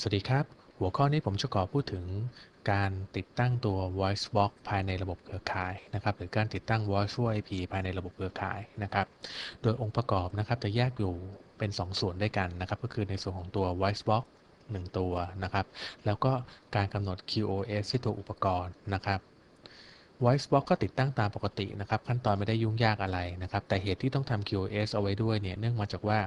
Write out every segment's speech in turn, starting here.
สวัสดีครับ หัวข้อนี้ผมจะขอพูดถึงการติดตั้งตัว voice box ภายในระบบเครือข่ายนะครับ หรือการติดตั้ง voice over IP ภายในระบบเครือข่ายนะครับ โดยองค์ประกอบนะครับจะแยกอยู่เป็น 2 ส่วนด้วยกันนะครับ ก็คือในส่วนของตัว voice box 1 ตัวนะครับ แล้วก็การกำหนด QoS ที่ตัวอุปกรณ์นะครับ Voice Box ก็ติดตั้งตามปกตินะครับ ขั้นตอนไม่ได้ยุ่งยากอะไรนะครับ แต่เหตุที่ต้องทำ QoS เอาไว้ด้วยเนี่ยเนื่องมาจากว่า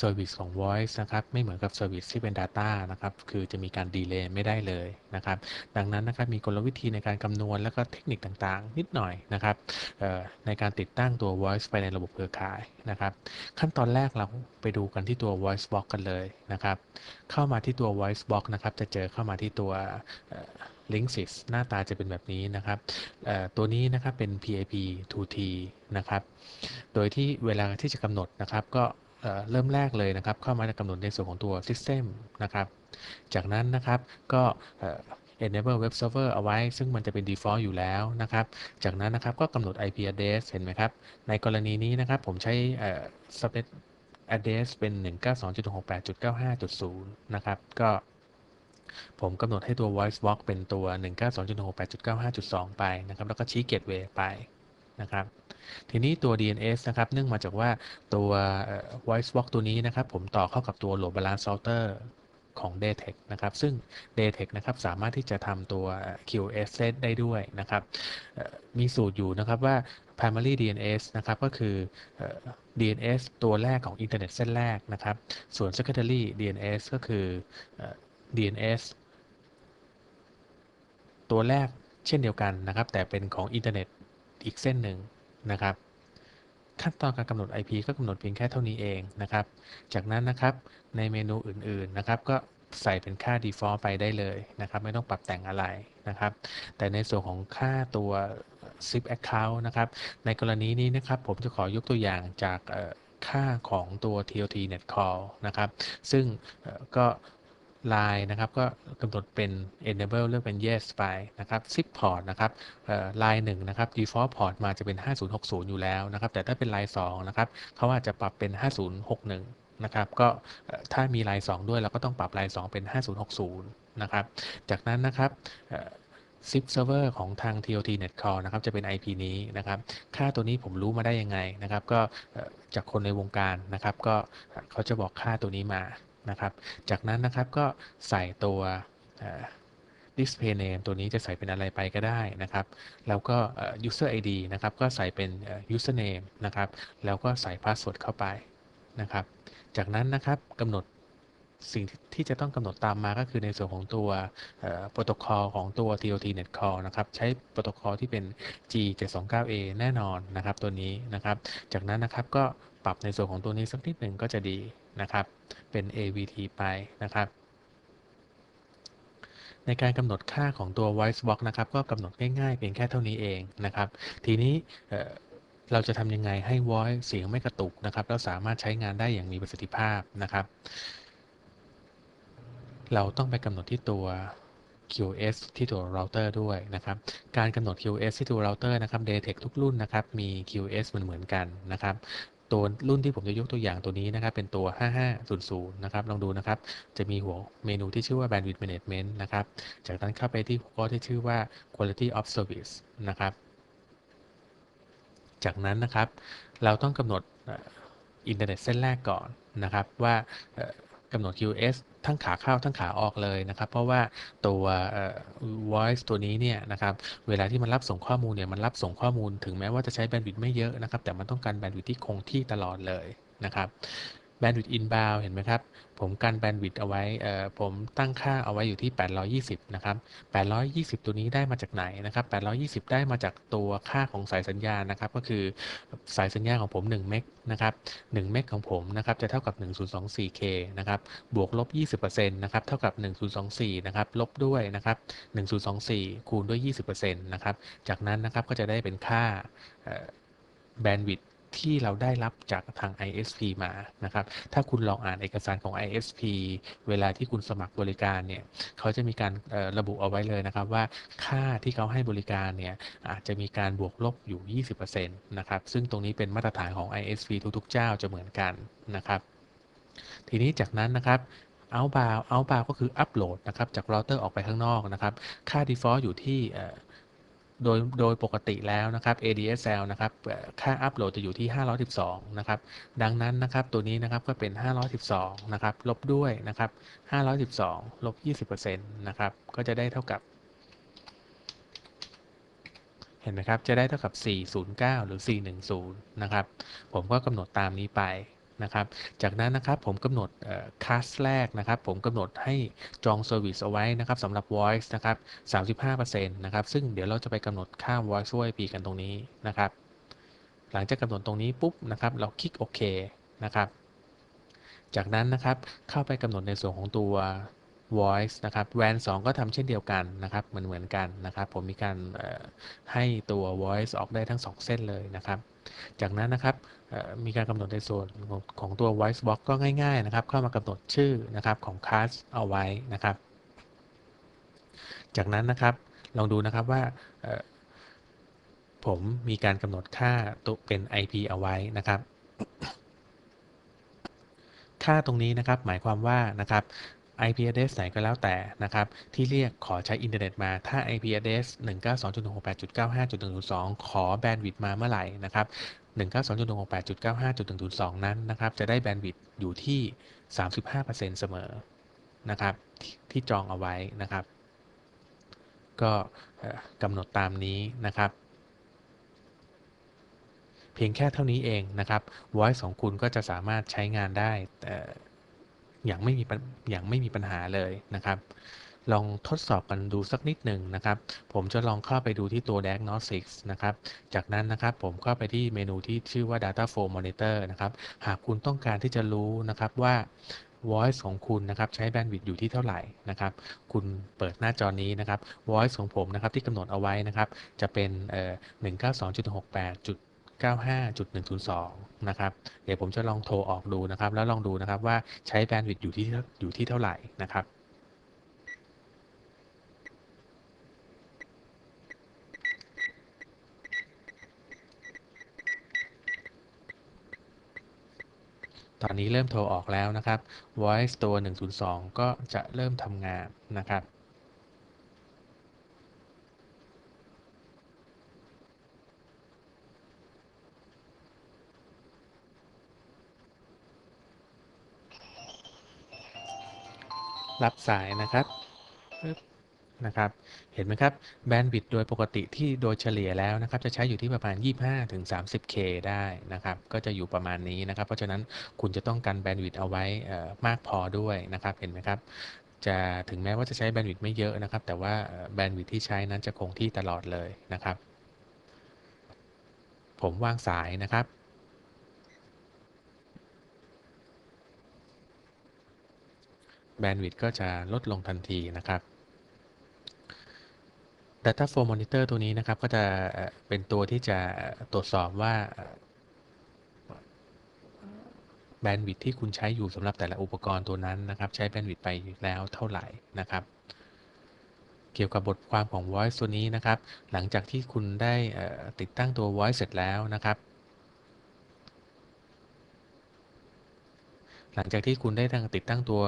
Service ของ Voice นะครับ ไม่เหมือนกับ Service ที่เป็น Data นะครับ คือจะมีการดีเลย์ไม่ได้เลยนะครับ ดังนั้นนะครับมีกลวิธีในการคำนวณและก็เทคนิคต่างๆ นิดหน่อยนะครับในการติดตั้งตัว Voice ไปในระบบเครือข่ายนะครับ ขั้นตอนแรกเราไปดูกันที่ตัว Voice Box กันเลยนะครับ เข้ามาที่ตัว Voice Box นะครับจะเจอเข้ามาที่ตัว Linksys หน้าตาจะเป็นแบบนี้นะครับตัวนี้นะครับเป็น PIP 2T นะครับโดยที่เวลาที่จะกำหนดนะครับก็เริ่มแรกเลยนะครับ เข้ามาจะกำหนดในส่วนของตัว System นะครับ จากนั้นนะครับก็ enable web server เอาไว้ ซึ่งมันจะเป็น default อยู่แล้วนะครับ จากนั้นนะครับก็กำหนด IP address เห็นไหมครับ ในกรณีนี้นะครับผมใช้ subnet address เป็น 192.168.95.0 นะครับ ก็ ผมกำหนดให้ตัว voice box เป็นตัว 192.168.95.2 ไปนะครับ แล้วก็ชี้ gateway ไปนะครับ ทีนี้ตัว DNS นะครับ เนื่องมาจากว่าตัว voice box ตัวนี้นะครับ ผมต่อเข้ากับตัว load balance router ของ Datec นะครับ ซึ่ง Datec นะครับ สามารถที่จะทำตัว QoS set ได้ด้วยนะครับ มีสูตรอยู่นะครับว่า primary DNS นะครับ ก็คือ DNS ตัวแรกของอินเทอร์เน็ตเส้นแรกนะครับ ส่วน secondary DNS ก็คือ DNS ตัวแรกเช่นเดียวกันนะครับ แต่เป็นของอินเทอร์เน็ตอีกเส้นหนึ่งนะครับ ขั้นตอนการกำหนด IP ก็กำหนดเพียงแค่เท่านี้เองนะครับ จากนั้นนะครับในเมนูอื่นๆนะครับ ก็ใส่เป็นค่า default ไปได้เลยนะครับ ไม่ต้องปรับแต่งอะไรนะครับ แต่ในส่วนของค่าตัว zip account นะครับ ในกรณีนี้นะครับ ผมจะขอยกตัวอย่างจากค่าของตัว TOT net call นะครับ ซึ่งก็ ไลน์นะครับ ก็กำหนดเป็น enable เลือกเป็น yes ไปนะครับ zip port นะครับไลน์หนึ่งนะครับ default port มาจะเป็น 5060 อยู่แล้วนะครับ แต่ถ้าเป็นไลน์2นะครับเขาอาจจะปรับเป็น 5061 นะครับ ก็ถ้ามีไลน์2ด้วยเราก็ต้องปรับไลน์2เป็น 5060 นะครับ จากนั้นนะครับ zip server ของทาง TOT net call นะครับ จะเป็น IP นี้นะครับ ค่าตัวนี้ผมรู้มาได้ยังไงนะครับ ก็จากคนในวงการนะครับ ก็เขาจะบอกค่าตัวนี้มา นะครับ จากนั้นนะครับก็ใส่ตัว display name ตัวนี้จะใส่เป็นอะไรไปก็ได้นะครับ แล้วก็ user ID นะครับ ก็ใส่เป็น username นะครับ แล้วก็ใส่ password เข้าไปนะครับ จากนั้นนะครับกำหนดสิ่งที่จะต้องกำหนดตามมาก็คือในส่วนของตัวโปรโตคอลของตัว TOT Net Call นะครับ ใช้โปรโตคอลที่เป็น G729A แน่นอนนะครับ ตัวนี้นะครับ จากนั้นนะครับก็ปรับในส่วนของตัวนี้สักนิดหนึ่งก็จะดี นะครับ เป็น AVT ไปนะครับ ในการกำหนดค่าของตัว voice box นะครับ ก็กำหนดง่ายๆเพียงแค่เท่านี้เองนะครับ ทีนี้เราจะทำยังไงให้ voice เสียงไม่กระตุกนะครับ แล้วสามารถใช้งานได้อย่างมีประสิทธิภาพนะครับ เราต้องไปกำหนดที่ตัว QoS ที่ตัว router ด้วยนะครับ การกำหนด QoS ที่ตัว router นะครับ Datec ทุกรุ่นนะครับ มี QoS เหมือนเหมือนกันนะครับ ตัวรุ่นที่ผมจะยกตัวอย่างตัวนี้นะครับ เป็นตัว 5500 นะครับ ลองดูนะครับ จะมีหัวเมนูที่ชื่อว่า bandwidth management นะครับ จากนั้นเข้าไปที่หัวข้อที่ชื่อว่า quality of service นะครับ จากนั้นนะครับ เราต้องกำหนดอินเทอร์เน็ตเส้นแรกก่อนนะครับว่า กำหนด QS ทั้งขาเข้าทั้งขาออกเลยนะครับ เพราะว่าตัว voice ตัวนี้เนี่ยนะครับเวลาที่มันรับส่งข้อมูลเนี่ยมันรับส่งข้อมูลถึงแม้ว่าจะใช้แบนด์วิดต์ไม่เยอะนะครับ แต่มันต้องการแบนด์วิดต์ที่คงที่ตลอดเลยนะครับ แบนด์วิดต์ inbound เห็นไหมครับ ผมกันแบนด์วิดต์เอาไว้ผมตั้งค่าเอาไว้อยู่ที่ 820 นะครับ 820 ตัวนี้ได้มาจากไหนนะครับ 820 ได้มาจากตัวค่าของสายสัญญาณนะครับ ก็คือสายสัญญาณของผม1เมกนะครับ1เมกของผมนะครับจะเท่ากับ 1024K นะครับ บวกลบ 20%นะครับ เท่ากับ 1024 นะครับ ลบด้วยนะครับ 1024 คูณด้วย 20%นะครับ จากนั้นนะครับก็จะได้เป็นค่าแบนด์วิดต์ ที่เราได้รับจากทาง ISP มานะครับ ถ้าคุณลองอ่านเอกสารของ ISP เวลาที่คุณสมัครบริการเนี่ยเขาจะมีการระบุเอาไว้เลยนะครับว่าค่าที่เขาให้บริการเนี่ยอาจจะมีการบวกลบอยู่ 20%นะครับ ซึ่งตรงนี้เป็นมาตรฐานของ ISP ทุกๆ เจ้าจะเหมือนกันนะครับ ทีนี้จากนั้นนะครับ outbound outbound ก็คือ upload นะครับจากเราเตอร์ออกไปข้างนอกนะครับ ค่า default อยู่ที่ โดยโดยปกติแล้วนะครับ ADSL นะครับค่า upload จะอยู่ที่ 512 นะครับ ดังนั้นนะครับตัวนี้นะครับก็เป็น 512 นะครับ ลบด้วยนะครับ 512 ลบ 20%นะครับ ก็จะได้เท่ากับ เห็นไหมครับ จะได้เท่ากับ 409 หรือ 410 นะครับ ผมก็กำหนดตามนี้ไป นะครับ จากนั้นนะครับผมกำหนดคัสแรกนะครับ ผมกำหนดให้จอง Service เอาไว้นะครับสำหรับ Voice นะครับ35%นะครับ ซึ่งเดี๋ยวเราจะไปกำหนดค่า Voice OIP กันตรงนี้นะครับ หลังจากกำหนดตรงนี้ปุ๊บนะครับ เราคลิกโอเคนะครับ จากนั้นนะครับเข้าไปกำหนดในส่วนของตัว voice นะครับ WAN 2ก็ทำเช่นเดียวกันนะครับ เหมือนเหมือนกันนะครับ ผมมีการให้ตัว voice ออกได้ทั้ง 2 เส้นเลยนะครับ จากนั้นนะครับ มีการกำหนดในส่วนของของตัว voice box ก็ง่ายๆนะครับ เข้ามากำหนดชื่อนะครับของ class เอาไว้นะครับ จากนั้นนะครับลองดูนะครับว่าผมมีการกำหนดค่าตัวเป็น IP เอาไว้นะครับ ค่าตรงนี้นะครับหมายความว่านะครับ IP address ไหนก็แล้วแต่นะครับ ที่เรียกขอใช้อินเทอร์เน็ตมาถ้า IP address 192.168.95.102 ขอแบนด์วิดต์มาเมื่อไหร่นะครับ 192.168.95.102 นั้นนะครับจะได้แบนด์วิดต์อยู่ที่ 35%เสมอนะครับทที่จองเอาไว้นะครับ ก็กำหนดตามนี้นะครับ เพียงแค่เท่านี้เองนะครับ Voice ของคุณก็จะสามารถใช้งานได้อย่างไม่มีอย่างไม่มีปัญหาเลยนะครับ ลองทดสอบกันดูสักนิดหนึ่งนะครับ ผมจะลองเข้าไปดูที่ตัว diagnostics นะครับ จากนั้นนะครับผมเข้าไปที่เมนูที่ชื่อว่า data flow monitor นะครับ หากคุณต้องการที่จะรู้นะครับว่า voice ของคุณนะครับใช้แบนด์วิดต์อยู่ที่เท่าไหร่นะครับ คุณเปิดหน้าจอนี้นะครับ voice ของผมนะครับที่กำหนดเอาไว้นะครับ จะเป็นเอ่อ 192.68. 95.102 นะครับ เดี๋ยวผมจะลองโทรออกดูนะครับ แล้วลองดูนะครับว่าใช้แบนด์วิดต์อยู่ที่อยู่ที่เท่าไหร่นะครับ ตอนนี้เริ่มโทรออกแล้วนะครับ voice ตัว 102 ก็จะเริ่มทำงานนะครับรับสายนะครับ นะครับ เห็นไหมครับแบนด์วิดต์โดยปกติที่โดยเฉลี่ยแล้วนะครับจะใช้อยู่ที่ประมาณ 25-30K ได้นะครับ ก็จะอยู่ประมาณนี้นะครับ เพราะฉะนั้นคุณจะต้องกันแบนด์วิดต์เอาไว้มากพอด้วยนะครับ เห็นไหมครับจะถึงแม้ว่าจะใช้แบนด์วิดต์ไม่เยอะนะครับ แต่ว่าแบนด์วิดต์ที่ใช้นั้นจะคงที่ตลอดเลยนะครับ ผมวางสายนะครับแบนด์วิดต์ก็จะลดลงทันทีนะครับ Data Flow Monitor ตัวนี้นะครับ ก็จะเป็นตัวที่จะตรวจสอบว่าแบนด์วิดที่คุณใช้อยู่สำหรับแต่ละอุปกรณ์ตัวนั้นนะครับ ใช้แบนด์วิดไปแล้วเท่าไหร่นะครับ เกี่ยวกับบทความของ Voice ตัวนี้นะครับ หลังจากที่คุณได้ติดตั้งตัว Voice เสร็จแล้วนะครับ หลังจากที่คุณได้ติดตั้งตัว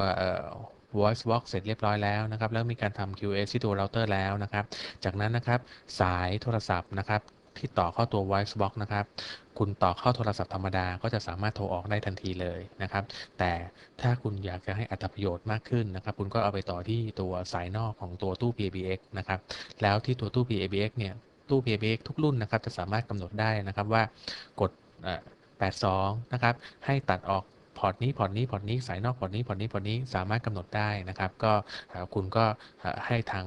voice box เสร็จเรียบร้อยแล้วนะครับ แล้วมีการทำ QA ที่ตัวเราเตอร์แล้วนะครับ จากนั้นนะครับสายโทรศัพท์นะครับที่ต่อเข้าตัว voice box นะครับ คุณต่อเข้าโทรศัพท์ธรรมดา ก็จะสามารถโทรออกได้ทันทีเลยนะครับ แต่ถ้าคุณอยากจะให้อัตประโยชน์มากขึ้นนะครับ คุณก็เอาไปต่อที่ตัวสายนอกของตัวตู้ PABX นะครับ แล้วที่ตัวตู้ PABX เนี่ย ตู้ PABX ทุกรุ่นนะครับ จะสามารถกำหนดได้นะครับว่ากด82 นะครับ ให้ตัดออก พอร์ตนี้พอร์ตนี้พอร์ตนี้สายนอกพอร์ตนี้พอร์ตนี้พอร์ตนี้สามารถกำหนดได้นะครับ ก็คุณก็ให้ทาง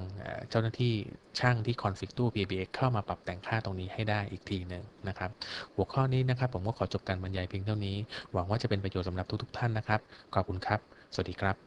เจ้าหน้าที่ช่างที่คอนฟิกตู้ PBX เข้ามาปรับแต่งค่าตรงนี้ให้ได้อีกทีหนึ่งนะครับ หัวข้อนี้นะครับ ผมก็ขอจบการบรรยายเพียงเท่านี้ หวังว่าจะเป็นประโยชน์สำหรับทุกๆท่านนะครับ ขอบคุณครับ สวัสดีครับ